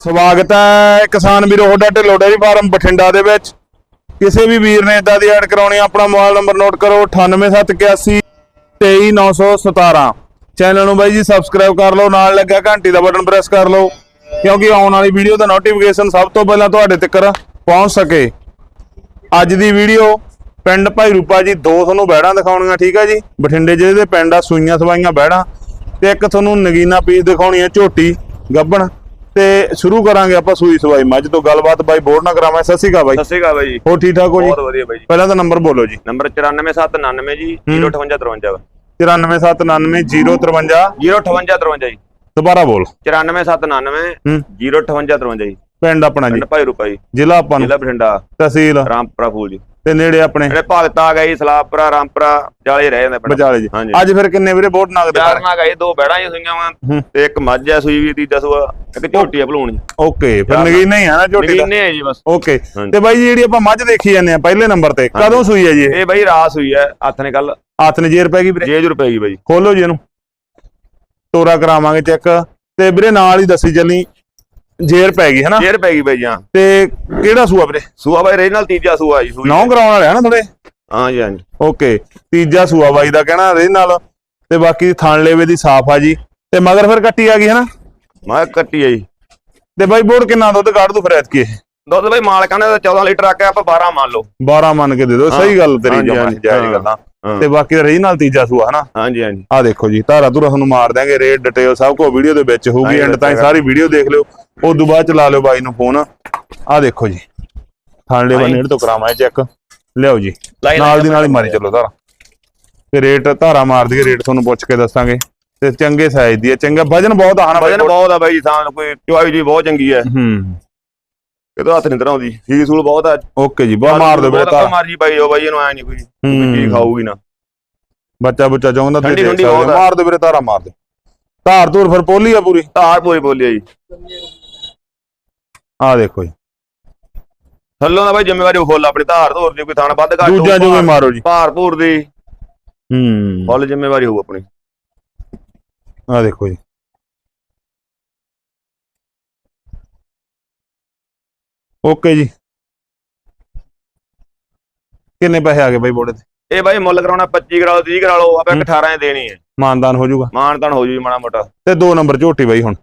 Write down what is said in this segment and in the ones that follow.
ਸਵਾਗਤ ਹੈ ਕਿਸਾਨ ਵੀਰੋ ਹੋਡਾ ਢਿੱਲੋਂ ਫਾਰਮ ਬਠਿੰਡਾ ਦੇ ਵਿੱਚ। ਕਿਸੇ ਵੀ ਵੀਰ ਨੇ ਇਦਾਂ ਦੀ ਐਡ ਕਰਾਉਣੀ ਆਪਣਾ ਮੋਬਾਈਲ ਨੰਬਰ ਨੋਟ ਕਰੋ 98781 23917 ਚੈਨਲ ਨੂੰ ਬਾਈ ਜੀ ਸਬਸਕ੍ਰਾਈਬ ਕਰ ਲਓ, ਨਾਲ ਲੱਗਾ ਘੰਟੀ ਦਾ ਬਟਨ ਪ੍ਰੈਸ ਕਰ ਲਓ, ਕਿਉਂਕਿ ਆਉਣ ਵਾਲੀ ਵੀਡੀਓ ਦਾ ਨੋਟੀਫਿਕੇਸ਼ਨ ਸਭ ਤੋਂ ਪਹਿਲਾਂ ਤੁਹਾਡੇ ਤੱਕ ਪਹੁੰਚ ਸਕੇ। ਅੱਜ ਦੀ ਵੀਡੀਓ ਪਿੰਡ ਭਾਈ ਰੂਪਾ ਜੀ, ਦੋ ਤੁਹਾਨੂੰ ਬਹਿੜਾਂ ਦਿਖਾਉਣੀਆਂ, ਠੀਕ ਹੈ ਜੀ? ਬਠਿੰਡੇ ਜ਼ਿਲ੍ਹੇ ਦੇ ਪਿੰਡ ਆ, ਸੂਈਆਂ ਸਵਾਈਆਂ ਬਹਿੜਾਂ, ਤੇ ਇੱਕ ਤੁਹਾਨੂੰ ਨਗੀਨਾ ਪੀਸ ਦਿਖਾਉਣੀ ਹੈ ਝੋਟੀ ਗੱਬਣ। ਤੇ ਸ਼ੁਰੂ ਕਰਾਂਗੇ ਆਪਾਂ ਸੂਈ ਸਵਾਈ। ਮੱਝ ਤੋਂ ਗੱਲਬਾਤ ਬਾਈ ਬੋਰ ਨਾ ਕਰਾਵਾਂ। ਸਤਿ ਸ਼੍ਰੀ ਅਕਾਲ ਬਾਈ। ਸਤਿ ਸ਼੍ਰੀ ਅਕਾਲ ਬਾਈ। ਜੀ ਹੋਰ ਠੀਕ ਠਾਕ ਹੋ ਜੀ? ਬਹੁਤ ਵਧੀਆ ਬਾਈ ਜੀ। ਪਹਿਲਾਂ ਤਾਂ ਨੰਬਰ ਬੋਲੋ ਜੀ। ਨੰਬਰ 94799 ਜੀ 05853 94793 05853 ਜੀ। ਦੁਬਾਰਾ ਬੋਲ। 94799 ਹੂੰ। 05853 ਜੀ। ਪਿੰਡ ਆਪਣਾ ਜੀ। ਪਿੰਡ ਭਾਈ ਰੂਪਾ ਜੀ। ਜ਼ਿਲ੍ਹਾ ਆਪਾਂ ਜ਼ਿਲ੍ਹਾ ਬਠਿੰਡਾ। ਤਹਿਸੀਲ। ਰਾਮਪੁਰਾ ਫੂਲ ਜੀ। ਤੇ ਨੇੜੇ ਆਪਣੇ ਜਿਹੜੇ ਭਗਤ ਆ ਗਏ ਸਲਾਪੁਰਾ ਰਾਮਪੁਰਾ ਜਾਲੇ ਰਹਿ ਜਾਂਦੇ ਵਿਚਾਲੇ ਜੀ। ਅੱਜ ਫਿਰ ਕਿੰਨੇ ਵੀਰੇ? ਵੋਟ ਨਗਦ ਚਾਰ ਨਾ ਗਏ ਦੋ ਬੈੜਾਂ ਹੀ ਸੂਈਆਂ ਵਾ। ਤੇ ਇੱਕ ਮੱਝ ਆ ਸੂਈ ਵੀ ਤੀਜਾ ਸੂਆ ਇੱਕ ਝੋਟੀ ਆ ਭਲੂਣ ਓਕੇ ਫਿਰ ਨਗੀਨਾ ਆ ਨਾ ਝੋਟੀ ਦਾ? ਨਗੀਨੇ ਹੈ ਜੀ ਬਸ। ਓਕੇ। ਤੇ ਬਾਈ ਜੀ ਜਿਹੜੀ ਆਪਾਂ ਮੱਝ ਦੇਖੀ ਜਾਂਦੇ ਆ ਪਹਿਲੇ ਨੰਬਰ ਤੇ ਕਦੋਂ ਸੂਈ ਹੈ ਜੀ ਇਹ? ਬਾਈ ਰਾਸ ਹੋਈ ਹੈ ਹੱਥ ਨੇ ਕੱਲ ਹੱਥ ਨੇ ਜੇਰ ਪੈ ਗਈ ਵੀਰੇ? 6 ਰੁਪਏ ਗਈ ਬਾਈ। ਖੋਲੋ ਜੀ ਇਹਨੂੰ। ਤੋਰਾ ਕਰਾਵਾਂਗੇ ਚੈੱਕ। ਤੇ ਵੀਰੇ ਨਾਲ ਹੀ ਦੱਸੀ ਚੱਲੀ ਜੇਰ ਪੈ ਗਈ ਹੈ ਨਾ 6 ਰੁਪਏ ਗਈ ਬਾਈ ਹਾਂ। ਤੇ ਕਿਹੜਾ ਸੂਆ ਵੀਰੇ? ਸੂਆ ਬਾਈ ਰੇ ਨਾਲ ਤੀਜਾ ਸੂਆ ਜੀ ਸੂਈ ਨੌ ਕਰਾਉਣ ਵਾਲੇ ਆ ਨਾ ਥੋੜੇ ਹਾਂਜੀ ਹਾਂਜੀ ਓਕੇ ਤੀਜਾ ਸੂਆ ਬਾਈ ਦਾ ਕਹਿਣਾ ਰੇ ਨਾਲ। ਤੇ ਬਾਕੀ ਥਣ ਲੇਵੇ ਦੀ ਸਾਫ਼ ਆ ਜੀ। ਤੇ ਮਗਰ ਫਿਰ ਕੱਟੀ ਆ ਗਈ ਹੈ ਨਾ ਮੈਂ ਕੱਟੀ ਆ ਜੀ। ਤੇ ਬਾਈ ਬੋੜ ਕਿੰਨਾ ਦੁੱਧ ਕੱਢ ਦੂ ਫਿਰ ਐਤਕੀ ਇਹ? ਦੁੱਧ ਬਾਈ ਮਾਲਕਾਂ ਨੇ ਤਾਂ 14 ਲੀਟਰ ਆਕਿਆ ਆਪਾਂ 12 ਮੰਨ ਲਓ। 12 ਮੰਨ ਕੇ ਦੇ ਦਿਓ ਸਹੀ ਗੱਲ ਤੇਰੀ ਜਾਇਜ਼ ਹਾਂ। ਤੇ ਬਾਕੀ ਰਹੀ ਨਾਲ ਤੀਜਾ ਸੂਆ ਹਨਾ? ਹਾਂਜੀ ਹਾਂਜੀ। ਆ ਦੇਖੋ ਜੀ ਧਾਰਾ ਧੁਰਾ ਤੁਹਾਨੂੰ ਮਾਰ ਦਾਂਗੇ ਰੇਟ ਡਿਟੇਲ ਸਭ ਕੁਝ ਵੀਡੀਓ ਦੇ ਵਿੱਚ ਹੋਊਗੀ ਐਂਡ ਤਾਈਂ ਸਾਰੀ ਵੀਡੀਓ ਦੇਖ ਲਿਓ। ਉਸ ਤੋਂ ਬਾਅਦ ਚਲਾ ਲਿਓ ਬਾਈ ਨੂੰ ਫੋਨ ਆ ਦੇਖੋ ਜੀ ਹਾਂਜੀ। ਬੰਨੇੜ ਤੋਂ ਕਰਾਵਾਂ ਚੈੱਕ ਲਿਆਓ ਜੀ ਨਾਲ ਦੀ ਨਾਲ ਹੀ ਮਾਰੀ ਚੱਲੋ ਧਾਰਾ। ਤੇ ਰੇਟ ਧਾਰਾ ਮਾਰ ਦਈਏ ਰੇਟ ਤੁਹਾਨੂੰ ਪੁੱਛ ਕੇ ਦੱਸਾਂਗੇ। ਤੇ ਚੰਗੇ ਸਾਈਜ਼ ਦੀ ਹੈ ਚੰਗਾ ਵਜਨ ਬਹੁਤ ਆ ਹਨਾ ਬਾਈ? ਵਜਨ ਬਹੁਤ ਆ ਬਾਈ ਜੀ ਥਾਂ ਕੋਈ ਚੁਆਈ ਜੀ ਬਹੁਤ ਚੰਗੀ ਹੈ। ਹੂੰ। ਕਿਤੋਂ ਹੱਥ ਨਹੀਂ ਧਰਾਉਂਦੀ। ਫੀਸ ਸੂਲ ਬਹੁਤ ਆ। ਓਕੇ ਜੀ ਬਹੁਤ ਮਾਰ ਦਿਓ ਬਹੁਤ ਧਾਰਾ ਮਾਰਜੀ ਬਾਈ ਉਹ ਬਾਈ ਇਹਨੂੰ ਆਇਆ ਨਹੀਂ ਕੋਈ ਹੂੰ। ਕੀ ਖਾਊਗੀ ਨਾ। ਬੱਚਾ ਬੁੱਚਾ ਚਾਹੁੰਦਾ ਦੇਖ ਸਕਦੇ ਆ। ਮਾਰ ਦਿਓ ਵੀਰੇ ਧਾਰਾ ਮਾਰ ਦਿਓ। ਧਾਰ ਧੂਰ ਫਿਰ ਪੋਲੀ ਆ ਪੂਰੀ। ਧਾਰ ਪੂਰੀ ਬੋਲੀ ਆ ਜੀ। ਆ ਦੇਖੋ ਜੀ। ਥੱਲੋਂ ਦਾ ਬਾਈ ਜ਼ਿੰਮੇਵਾਰੀ ਫੁੱਲ ਆਪਣੀ ਧਾਰ ਧੂਰ ਦੀ ਕੋਈ ਥਾਣ ਵੱਧ ਘੱਟ ਦੂਜਾ ਜਿਵੇਂ ਮਾਰੋ ਜੀ। ਭਾਰ ਭੂਰ ਦੀ। ਹੂੰ। ਫੁੱਲ ਜ਼ਿੰਮੇਵਾਰੀ ਹੋਊ ਆਪਣੀ। ਆ ਦੇਖੋ ਜੀ। ਓਕੇ ਜੀ। ਕਿੰਨੇ ਪੈਸੇ ਆ ਗਏ ਬਾਈ ਬੋੜੇ ਤੇ ਇਹ ਬਾਈ ਮੁੱਲ ਕਰਾਉਣਾ 25 ਕਰਾ ਲਓ 30 ਕਰਾ ਲਓ ਆਪਾਂ ਇੱਕ 18 ਹੀ ਦੇਣੀ ਹੈ। ਮਾਨਦਾਨ ਹੋ ਜਾਊਗਾ। ਮਾਨ ਤਾਨ ਹੋ ਜੂ ਜੀ ਮਾੜਾ ਮੋਟਾ। ਤੇ ਦੋ ਨੰਬਰ ਝੋਟੀ ਬਾਈ ਹੁਣ।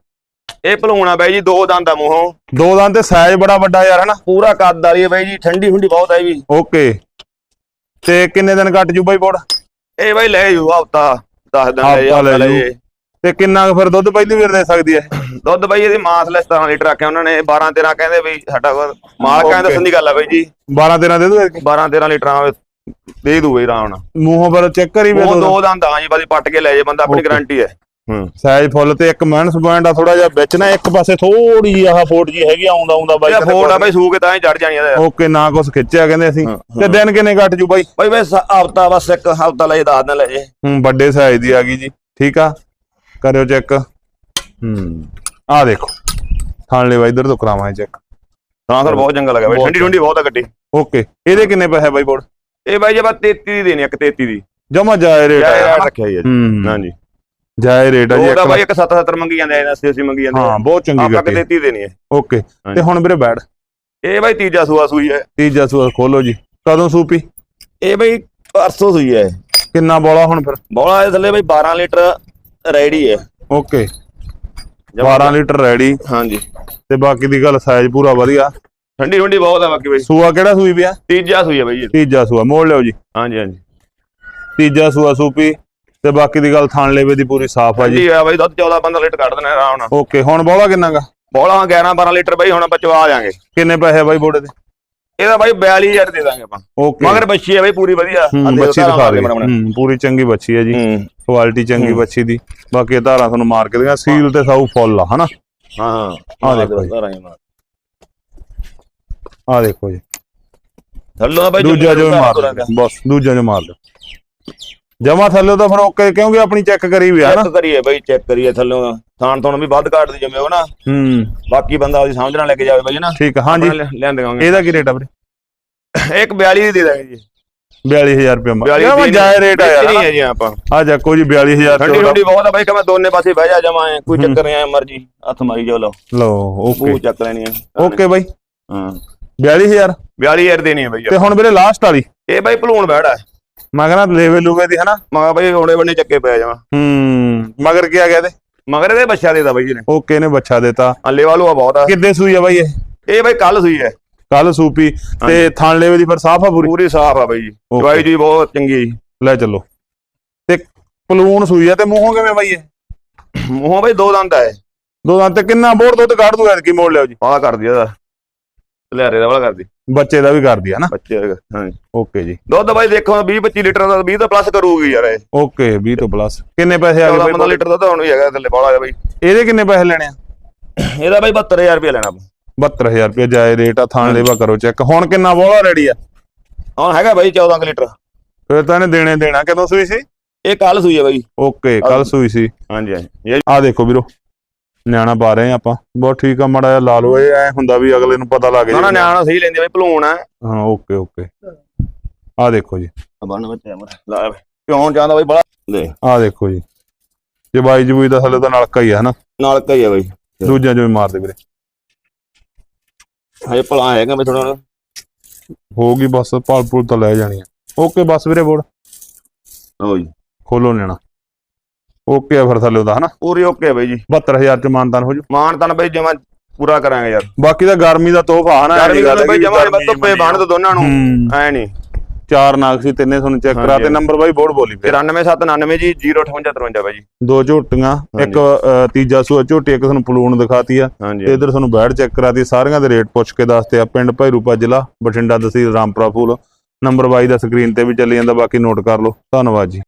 ਇਹ ਭਲੂਣਾ ਬਾਈ ਜੀ ਦੋ ਦੰਦ ਆ ਮੂੰਹੋਂ। ਦੋ ਦੰਦ ਤੇ ਸਾਈਜ਼ ਬੜਾ ਵੱਡਾ ਯਾਰ ਹਨਾ? ਪੂਰਾ ਕੱਦ ਵਾਲੀ ਹੈ ਬਾਈ ਜੀ ਠੰਡੀ ਹੁੰਡੀ ਬਹੁਤ ਹੈ ਵੀ। ਓਕੇ। ਤੇ ਕਿੰਨੇ ਦਿਨ ਕੱਟ ਜੂ ਬਾਈ ਬੋੜ? ਇਹ ਬਾਈ ਲੈ ਜੂ ਹਫਤਾ 10 ਦਿਨ ਲੈ। ਜੇ। ਤੇ ਕਿੰਨਾ ਕੁ ਫਿਰ ਦੁੱਧ ਪਹਿਲੀ ਵਾਰ ਦੇ ਸਕਦੀ ਹੈ? ਦੁੱਧ ਬਾਈ ਇਹਦੀ ਮਾਸਲੈਸ 17 ਲੀਟਰ ਆਖਿਆ ਉਹਨਾਂ ਨੇ 12 13 ਕਹਿੰਦੇ ਬਈ ਸਾਡਾ ਕੋਲ ਮਾਲਕਾਂ Okay. ਦੀ ਦੱਸਣ ਦੀ ਗੱਲ ਆ ਬਾਈ ਜੀ। 12 13 ਦੇ ਦੂ 12 13 ਲੀਟਰਾਂ ਦੇ ਦੂ ਬਈ ਆਰਾਮ ਨਾਲ। ਮੂੰਹੋਂ ਪਰ ਚੈੱਕ ਕਰੀ ਵੇ ਉਹ ਦੋ ਦੰਦ ਆ ਜੀ ਬਾਦੀ ਪੱਟ ਕੇ ਲੈ ਜੇ ਬੰਦਾ ਆਪਣੀ. ਗਾਰੰਟੀ ਹੈ। ਹੂੰ। ਸਾਈਜ਼ ਫੁੱਲ ਤੇ ਇੱਕ ਮਾਈਨਸ ਪੁਆਇੰਟ ਆ ਥੋੜਾ ਜਿਹਾ ਵਿੱਚ ਨਾ ਇੱਕ ਪਾਸੇ ਥੋੜੀ ਜਿਹੀ ਆਹ ਫੋਟ ਜੀ ਹੈਗੀ ਆਉਂਦਾ ਆਉਂਦਾ ਬਾਈ ਕਹਿੰਦੇ ਫੋੜ ਆ ਬਾਈ ਸੂ ਕੇ ਤਾਂ ਹੀ ਚੜ ਜਾਣੀ ਆ। ਓਕੇ ਨਾ ਕੁਛ ਖਿੱਚਿਆ ਕਹਿੰਦੇ ਅਸੀਂ। ਤੇ ਦਿਨ ਕਿੰਨੇ ਕੱਟ ਜੂ ਬਾਈ? ਬਾਈ ਬਈ ਹਫਤਾ ਬਸ ਇੱਕ ਹਫਤਾ ਲੈ ਜੇ 10 ਦਿਨ ਲੈ ਜੇ ਹੂੰ ਵੱਡੇ ਸਾਈਜ਼ ਦੀ ਆ ਗਈ ਜੀ ਠੀਕ ਆ। ਕਰਿਓ ਚੈੱਕ। ਹੂੰ। ਆ ਦੇਖੋ। ਥਾਣ ਲੈ ਬਾਈ ਇਧਰ ਤੋਂ ਕਰਾਵਾਂ ਚੈੱਕ। ਤਾਂ ਸਰ ਬਹੁਤ ਚੰਗਾ ਲੱਗਾ ਬਾਈ। ਠੰਡੀ ਠੰਡੀ ਬਹੁਤ ਆ ਗੱਡੀ। ਓਕੇ। ਇਹਦੇ ਕਿੰਨੇ ਪੈਸੇ ਬਾਈ ਬੋੜ ਇਹ ਬਾਈ ਜੇ ਆਪਾਂ 33 ਦੀ ਦੇਣੀ ਇੱਕ 33 ਦੀ। ਜਮਾ ਜਾਏ ਰੇਟ ਜਾਇ ਆ ਰੱਖਿਆ ਹੀ ਆ ਜੀ। ਹੂੰ। ਹਾਂਜੀ। ਜਾਏ ਰੇਟ ਆ ਜੀ ਉਹ ਇੱਕ ਤਾਂ ਬਾਈ ਲੱਖ- ਇੱਕ 77 ਮੰਗੀ ਜਾਂਦੇ ਆ 80 ਮੰਗੀ ਜਾਂਦੇ ਹਾਂ ਬਹੁਤ ਚੰਗੀ ਆਪਾਂ ਗੱਡੀ। 33 ਦੇਣੀ ਹੈ ਓਕੇ। ਤੇ। ਹੁਣ ਵੀਰੇ ਬੈਠ। ਇਹ ਬਾਈ ਤੀਜਾ ਸੂਆ ਸੂਈ ਹੈ। ਤੀਜਾ ਸੂਆ ਖੋਲੋ ਜੀ। ਕਦੋਂ ਸੂਪੀ? ਇਹ ਬਾਈ ਪਰਸੋਂ ਸੂਈ ਹੈ। ਕਿੰਨਾ ਬੋਲਾ ਹੁਣ ਫਿਰ? ਬੋਲਾ ਇਹ ਥੱਲੇ ਬਾਈ 12 ਲੀਟਰ ਰੈਡੀ ਹੈ। ਓਕੇ 12 ਲੀਟਰ ਰੈਡੀ ਹਾਂਜੀ। ਤੇ ਬਾਕੀ ਦੀ ਗੱਲ ਸਾਈਜ਼ ਪੂਰਾ ਵਧੀਆ। ਠੰਡੀ ਠੰਡੀ ਬਹੁਤ ਆ ਬਾਕੀ ਬਾਈ। ਸੂਆ ਕਿਹੜਾ ਸੂਈ ਪਿਆ? ਤੀਜਾ ਸੂਈ ਹੈ ਬਾਈ ਇਹ। ਤੀਜਾ ਸੂਆ ਮੋੜ ਲਿਓ ਜੀ। ਹਾਂਜੀ ਹਾਂਜੀ। ਤੀਜਾ ਸੂਆ ਸੂਪੀ। ਤੇ ਬਾਕੀ ਦੀ ਗੱਲ ਥਾਣ ਲੇਵੇ ਦੀ ਪੂਰੀ ਸਾਫ਼ ਆ ਜੀ। ਠੰਡੀ ਆ ਬਾਈ ਦੁੱਧ 14 15 ਲੀਟਰ ਕੱਢ ਦੇਣਾ ਆਰਾਮ ਨਾਲ। ਓਕੇ ਹੁਣ ਬੋਲਾ ਕਿੰਨਾ ਗਾ? ਬੋਲਾ 11 12 ਲੀਟਰ ਬਾਈ ਹੁਣ ਆਪਾਂ ਚਵਾ ਦਿਆਂਗੇ। ਕਿੰਨੇ ਪੈਸੇ ਆ ਬਾਈ ਬੋੜੇ ਦੇ? ਇਹਦਾ ਬਾਈ 42000 ਦੇ ਦਾਂਗੇ ਆਪਾਂ। ਓਕੇ ਮਗਰ ਬੱਚੀ ਹੈ ਬਾਈ ਪੂਰੀ ਵਧੀਆ। ਬੱਚੀ ਦਿਖਾ ਦੇ ਪੂਰੀ ਚੰਗੀ ਬੱਚੀ ਹੈ ਜੀ। ਹੂੰ। ਕੁਆਲਿਟੀ ਚੰਗੀ। ਬੱਚੀ ਦੀ। ਬਾਕੀ ਧਾਰਾਂ ਤੁਹਾਨੂੰ ਮਾਰ ਕੇ ਦੀਆਂ ਸੀਲ ਤੇ ਸਾਊ ਫੁੱਲ ਆ ਹਨਾ? ਹਾਂ ਆਹ ਦੇਖੋ। ਧਾਰਾਂ ਹੀ ਮਾਰ। ਆ ਦੇਖੋ ਜੀ। ਥੱਲੋਂ ਦਾ ਬਾਈ ਦੂਜਾ ਜੋ ਮਾਰ ਬਸ ਦੂਜਾ ਜੋ ਮਾਰ ਜਮਾ ਥੱਲੇ ਤਾਂ ਫਿਰ ਓਕੇ ਕਿਉਂਕਿ ਆਪਣੀ ਚੈੱਕ ਕਰੀ ਵੀ ਆ ਨਾ ਚੈੱਕ ਕਰੀਏ ਬਾਈ ਚੈੱਕ ਕਰੀਏ ਥੱਲੋਂ। ਥਾਣ ਤੋਂ ਵੀ ਵੱਧ ਦੀ ਜੰਮੇ ਹੋ ਨਾ। ਹੂੰ। ਬਾਕੀ ਬੰਦਾ ਉਹਦੀ ਸਮਝ ਨਾਲ ਲੈ ਕੇ ਜਾਵੇ ਬਾਈ ਨਾ ਠੀਕ ਆ ਹਾਂਜੀ। ਆਪਣਾ ਲਿ- ਲਿਆਂਦੇ ਗਾਂਗੇ ਇਹਦਾ ਕੀ ਰੇਟ ਆ ਵੀਰੇ? ਇੱਕ 42 ਦੀ ਦੇ ਦਾਂਗੇ ਜੀ। 42000 ਰੁਪਏ ਮਾ 42 ਯਾਰ ਜਾਇ ਰੇਟ ਆ ਨਹੀਂ ਯਾਰ ਹੈ ਜੀ ਆਪਾਂ। ਆ ਜਾ ਕੋਈ 42000 ਠੰਡੀ ਠੰਡੀ ਬਹੁਤ ਆ ਬਾਈ ਕਿ ਮੈਂ ਦੋਨੇ ਪਾਸੇ ਬਹਿ ਜਾ ਜਮਾ ਐ ਕੋਈ ਚੱਕਰ ਨਹੀਂ ਐ ਮਰਜ਼ੀ ਹੱਥ ਮਾਰੀ ਜਾ ਲਓ। ਲਓ ਓਕੇ। ਚੱਕ ਲੈਣੀ ਹੈ ਓਕੇ ਬਾਈ। ਹਾਂ। 42000 42000 ਦੇਣੀ ਹੈ ਬਈ ਤੇ ਹੁਣ ਵੀਰੇ ਲਾਸਟ ਵਾਲੀ? ਇਹ ਬਾਈ ਭਲੂਣ ਬੈੜਾ ਮੈਂ ਕਹਿੰਦਾ ਲੈਵੇ ਲੂਵੇ ਦੀ ਹਨਾ? ਮਗਾ ਬਾਈ ਹੋਣੇ ਬੰਨੇ ਚੱਕੇ ਪੈ ਜਾਵਾਂ। ਹੂੰ ਮਗਰ ਕੀ ਆ ਗਿਆ ਤੇ ਮਗਰ ਇਹਦੇ ਬੱਚਾ ਦੇਦਾ ਬਾਈ ਇਹਨੇ। ਓਕੇ ਨੇ ਬੱਚਾ ਦੇਤਾ ਅੱਲੇ ਵਾਲੂ ਆ ਬਹੁਤ ਆ। ਕਿੱਦੇ ਸੂਈ ਆ ਬਾਈ ਇਹ? ਇਹ ਬਾਈ ਕੱਲ ਸੂਈ ਹੈ। ਕੱਲ ਸੂਪੀ ਤੇ ਥਣ ਲੈਵੇ ਦੀ ਫਿਰ ਸਾਫ਼ ਆ ਪੂਰੀ? ਪੂਰੀ ਸਾਫ਼ ਆ ਬਾਈ ਜੀ. ਦਵਾਈ ਜੀ ਬਹੁਤ ਚੰਗੀ ਹੈ ਜੀ। ਲੈ ਚੱਲੋ। ਤੇ ਪਲੂਣ ਸੂਈ ਆ ਤੇ ਮੂੰਹੋਂ ਕਿਵੇਂ ਬਾਈ ਇਹ? ਮੂੰਹੋਂ ਬਾਈ ਦੋ ਦੰਦ ਹੈ ਦੋ ਦੰਦ ਤੇ ਕਿੰਨਾ ਬੋਰ ਦੁੱਧ ਕੱਢ ਦੂ ਐਤਕੀ ਮੋੜ ਲਿਓ ਜੀ। ਆਹ ਕਰਦੀ ਉਹਦਾ। ਲਿਆਰੇ ਦਾ ਵਾਲਾ ਕਰਦੀ। ਬੱਚੇ ਦਾ ਵੀ ਕਰਦੀ ਆ ਨਾ। ਬੱਚੇ ਦਾ ਹਾਂ ਓਕੇ ਜੀ। ਦੁੱਧ ਬਾਈ ਦੇਖੋ 20 25 ਲੀਟਰ ਦਾ 20 ਤਾਂ ਪਲੱਸ ਕਰੂਗੀ ਯਾਰ ਇਹ। ਓਕੇ 20 ਤੋਂ ਪਲੱਸ ਕਿੰਨੇ ਪੈਸੇ ਆ 14 ਗਏ 15 ਬਾਈ? ਲੀਟਰ ਦਾ ਤਾਂ ਹੁਣ ਵੀ ਹੈਗਾ ਥੱਲੇ ਬਾਲਾ ਹੈ ਬਾਈ। ਇਹਦੇ ਕਿੰਨੇ ਪੈਸੇ ਲੈਣੇ ਆ? ਇਹਦਾ ਬਾਈ 72000 ਰੁਪਏ ਲੈਣਾ ਆਪਾਂ। 72000 ਰੁਪਏ ਜਾਏ ਰੇਟ ਆ ਥਾਣ ਲੈਵਾ ਕਰੋ ਚੈੱਕ ਹੁਣ ਕਿੰਨਾ ਬੋਲਾ ਰੈਡੀ ਆ? ਹੁਣ ਹੈਗਾ ਬਾਈ 14 ਕੁ ਲੀਟਰ। ਫਿਰ ਤਾਂ ਇਹਨੇ ਦੇਣੇ ਦੇਣਾ। ਕਦੋਂ ਸੂਈ ਸੀ? ਇਹ ਕੱਲ ਸੂਈ ਹੈ ਬਾਈ। ਓਕੇ ਕੱਲ ਸੂਈ ਸੀ। ਹਾਂਜੀ ਹਾਂਜੀ। ਇਹ ਆ ਦੇਖੋ ਵੀਰੋ ਨਿਆਣਾ ਪਾ ਰਹੇ ਆ ਆਪਾਂ। ਬਹੁਤ ਠੀਕ ਆ ਮੜਾ ਲਾ ਲਓ। ਇਹ ਐ ਹੁੰਦਾ ਵੀ ਅਗਲੇ ਨੂੰ ਪਤਾ ਲੱਗ ਨਾ ਜਾਏ ਨਿਆਣਾ ਸਹੀ ਲੈਂਦੀ ਬਾਈ ਭਲੂਣ ਆ। ਹਾਂ ਓਕੇ ਓਕੇ। ਆ ਦੇਖੋ ਜੀ। ਬੰਨ ਮਰ ਲਾ ਕਿਉਂ ਜਾਂਦਾ ਬਾਈ ਬੜਾ ਲੈ। ਆ ਦੇਖੋ ਜੀ। ਜੇ ਬਾਈ ਜਬੂਈ ਦਾ ਥੱਲੇ ਤਾਂ ਨਲਕਾ ਹੀ ਆ ਹਨਾ? ਨਾਲ ਕਈ ਆ ਬਾਈ। ਦੂਜਿਆਂ ਚੋਂ ਵੀ ਮਾਰਦੇ ਵੀਰੇ। ਹਜੇ ਭਲਾ ਹੈਗਾ ਮੈਂ ਥੋੜਾ ਹੋਊਗੀ ਬਸ ਪਾਲ ਪੂਲ ਤਾਂ ਲੈ ਜਾਣੀ ਆ। ਓਕੇ ਬਸ ਵੀਰੇ ਬੋੜ ਲਓ ਜੀ। ਖੋਲੋ ਲੈਣਾ। ਓਕੇ ਆ ਫਿਰ ਥੱਲੇ ਉਹਦਾ ਹਨਾ? ਪੂਰੀ ਓਕੇ ਬਾਈ ਜੀ। 72000 ਚ ਮਾਨਤਾਨ ਹੋ ਜੂ। ਮਾਨ ਤਾਂ ਬਾਈ ਜਮਾ ਪੂਰਾ ਕਰਾਂਗੇ ਯਾਰ। ਬਾਕੀ ਤਾਂ ਗਰਮੀ ਦਾ ਤੋਹਫਾ ਹਨਾ? ਗਰਮੀ ਦਾ ਹੈ ਬਾਈ ਜਮਾ ਧੁੱਪੇ ਬੰਨ ਦੋ ਦੋਨਾਂ ਨੂੰ। ਹੂੰ। ਐ ਨਹੀਂ ਚਾਰ ਨਾਗ ਸੀ ਤਿੰਨੇ ਤੁਹਾਨੂੰ ਚੈੱਕ ਕਰਾ ਹਾਂਜੀ, ਤੇ ਨੰਬਰ ਬਾਈ ਬੋੜ ਬੋਲੀ 93799 ਜੀ 05853 ਬਾਈ ਜੀ। ਦੋ ਝੋਟੀਆਂ ਇੱਕ ਤੀਜਾ ਸੂਆ ਝੋਟੀ ਇੱਕ ਤੁਹਾਨੂੰ ਪਲੂਣ ਦਿਖਾਤੀ ਆ। ਤੇ ਇਧਰ ਤੁਹਾਨੂੰ ਬੈੜ ਚੈੱਕ ਕਰਾਤੀ ਸਾਰੀਆਂ ਦੇ ਰੇਟ ਪੁੱਛ ਕੇ ਦੱਸਤੇ ਆ। ਪਿੰਡ ਭੈਰੂਪਾ ਜ਼ਿਲ੍ਹਾ ਬਠਿੰਡਾ ਤਹਿਸੀਲ ਰਾਮਪੁਰਾ ਫੂਲ। ਨੰਬਰ 22 ਦਾ ਸਕਰੀਨ ਤੇ ਵੀ ਚੱਲੀ ਜਾਂਦਾ ਬਾਕੀ ਨੋਟ ਕਰ ਲਓ। ਧੰਨਵਾਦ ਜੀ।